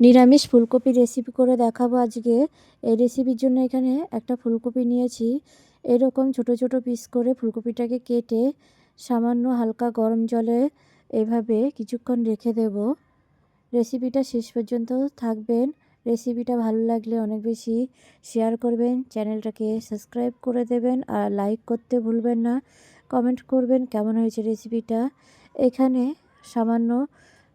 নিরামিষ ফুলকপি রেসিপি করে দেখাবো আজকে। এই রেসিপির জন্য এখানে একটা ফুলকপি নিয়েছি। এরকম ছোট ছোট পিস করে ফুলকপিটাকে কেটে সামান্য হালকা গরম জলে এভাবে কিছুক্ষণ রেখে দেব। রেসিপিটা শেষ পর্যন্ত থাকবেন। রেসিপিটা ভালো লাগলে অনেক বেশি শেয়ার করবেন। চ্যানেলটাকে সাবস্ক্রাইব করে দেবেন আর লাইক করতে ভুলবেন না। কমেন্ট করবেন কেমন হয়েছে রেসিপিটা এখানে সামান্য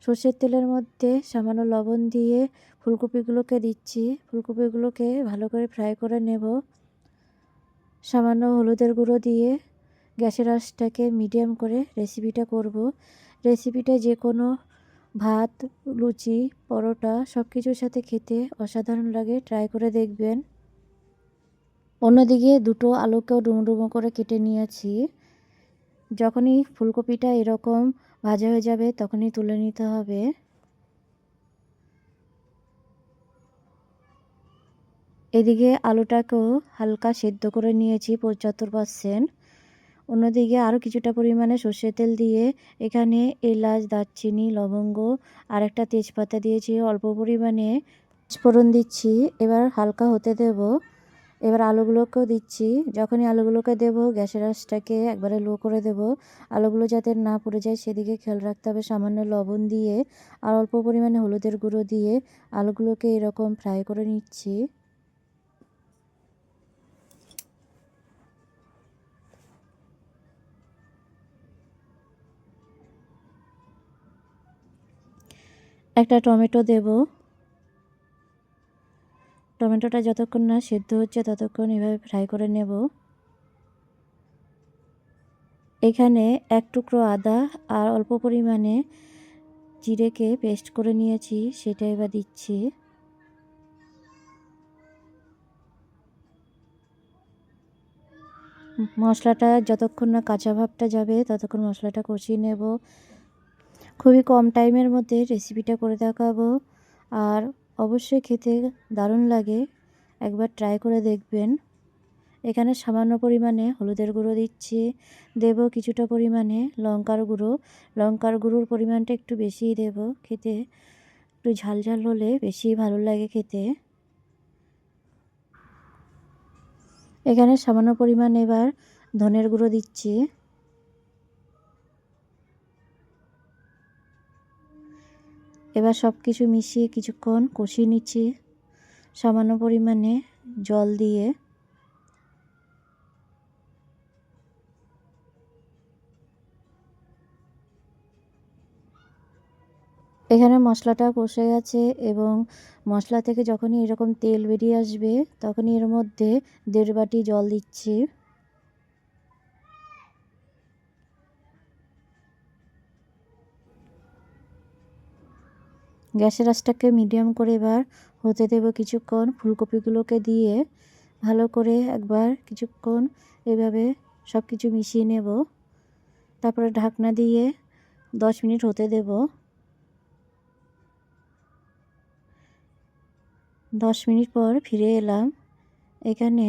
সর্ষের তেলের মধ্যে সামান্য লবণ দিয়ে ফুলকপিগুলোকে দিচ্ছি। ফুলকপিগুলোকে ভালো করে ফ্রাই করে নেব। সামান্য হলুদের গুঁড়ো দিয়ে গ্যাসের আঁচটাকে মিডিয়াম করে রেসিপিটা করব। রেসিপিটা যে কোনো ভাত, লুচি, পরোটা সব কিছুর সাথে খেতে অসাধারণ লাগে। ট্রাই করে দেখবেন। অন্যদিকে দুটো আলুকেও ডুমো ডুমো করে কেটে নিয়েছি। যখনই ফুলকপিটা এরকম ভাজা হয়ে যাবে, তখনই তুলে নিতে হবে। এদিকে আলুটাকেও হালকা সেদ্ধ করে নিয়েছি পঁচাত্তর পারসেন্ট। অন্যদিকে আরও কিছুটা পরিমাণে সর্ষের তেল দিয়ে এখানে এলাচ, দারচিনি, লবঙ্গ আর একটা তেজপাতা দিয়েছি। অল্প পরিমাণে ফোড়ন দিচ্ছি। এবার হালকা হতে দেবো। এবার আলুগুলোকেও দিচ্ছি। যখনই আলুগুলোকে দেব, গ্যাসের আঁচটাকে একবারে লো করে দেব। আলুগুলো যাতে না পড়ে যায়, সেদিকে খেয়াল রাখতে হবে সামান্য লবণ দিয়ে আর অল্প পরিমাণে হলুদের গুঁড়ো দিয়ে আলুগুলোকে এরকম ফ্রাই করে নিচ্ছি। একটা টমেটো দেবো। টমেটোটা যতক্ষণ না সেদ্ধ হচ্ছে ততক্ষণ এভাবে ফ্রাই করে নেব। এখানে এক টুকরো আদা আর অল্প পরিমাণে জিরেকে পেস্ট করে নিয়েছি, সেটা এবার দিচ্ছি। মশলাটা যতক্ষণ না কাঁচা ভাবটা যাবে ততক্ষণ মশলাটা কষিয়ে নেব। খুবই কম টাইমের মধ্যে রেসিপিটা করে দেখাবো। আর অবশ্যই খেতে দারুণ লাগে। একবার ট্রাই করে দেখবেন। এখানে সামান্য পরিমাণে হলুদের গুঁড়ো দিচ্ছি। দেব কিছুটা পরিমাণে লঙ্কার গুঁড়ো। লঙ্কার গুঁড়োর পরিমাণটা একটু বেশিই দেব খেতে। একটু ঝাল ঝাল হলে বেশি ভালো লাগে খেতে। এখানে সামান্য পরিমাণ এবার ধনের গুঁড়ো দিচ্ছি। এবার সব কিছু মিশিয়ে কিছুক্ষণ কষিয়ে নিচ্ছি। সামান্য পরিমাণে জল দিয়ে। এখানে মশলাটা কষে গেছে এবং মশলা থেকে যখনই এরকম তেল বেরিয়ে আসবে, তখনই এর মধ্যে দেড় বাটি জল দিচ্ছি। গ্যাসের আঁচটাকে মিডিয়াম করে এবার হতে দেব কিছুক্ষণ। ফুলকপিগুলোকে দিয়ে ভালো করে একবার কিছুক্ষণ এভাবে সব কিছু মিশিয়ে নেব। তারপরে ঢাকনা দিয়ে দশ মিনিট হতে দেব। দশ মিনিট পর ফিরে এলাম। এখানে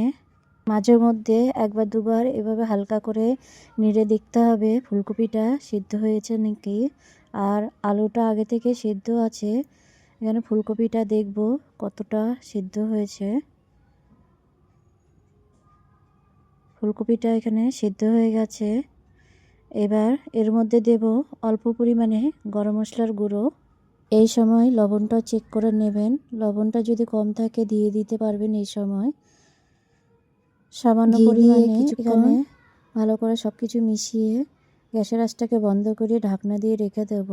মাঝে মধ্যে একবার দুবার এভাবে হালকা করে নেড়ে দেখতে হবে ফুলকপিটা সিদ্ধ হয়েছে নাকি। আর আলুটা আগে থেকে সেদ্ধ আছে। এখানে ফুলকপিটা দেখব কতটা সিদ্ধ হয়েছে। ফুলকপিটা এখানে সিদ্ধ হয়ে গেছে। এবার এর মধ্যে দেব অল্প পরিমাণে গরম মশলার গুঁড়ো। এই সময় লবণটা চেক করে নেবেন। লবণটা যদি কম থাকে দিয়ে দিতে পারবেন এই সময়। সামান্য পরিমাণে এখানে ভালো করে সব কিছু মিশিয়ে গ্যাসের আঁচটাকে বন্ধ করে ঢাকনা দিয়ে রেখে দেব।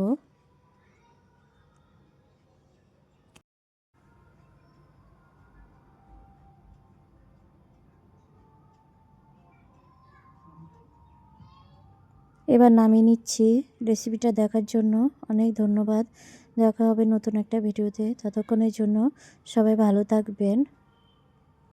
এবার নামিয়ে নিচ্ছি। রেসিপিটা দেখার জন্য অনেক ধন্যবাদ। দেখা হবে নতুন একটা ভিডিওতে। ততক্ষণের জন্য সবাই ভালো থাকবেন।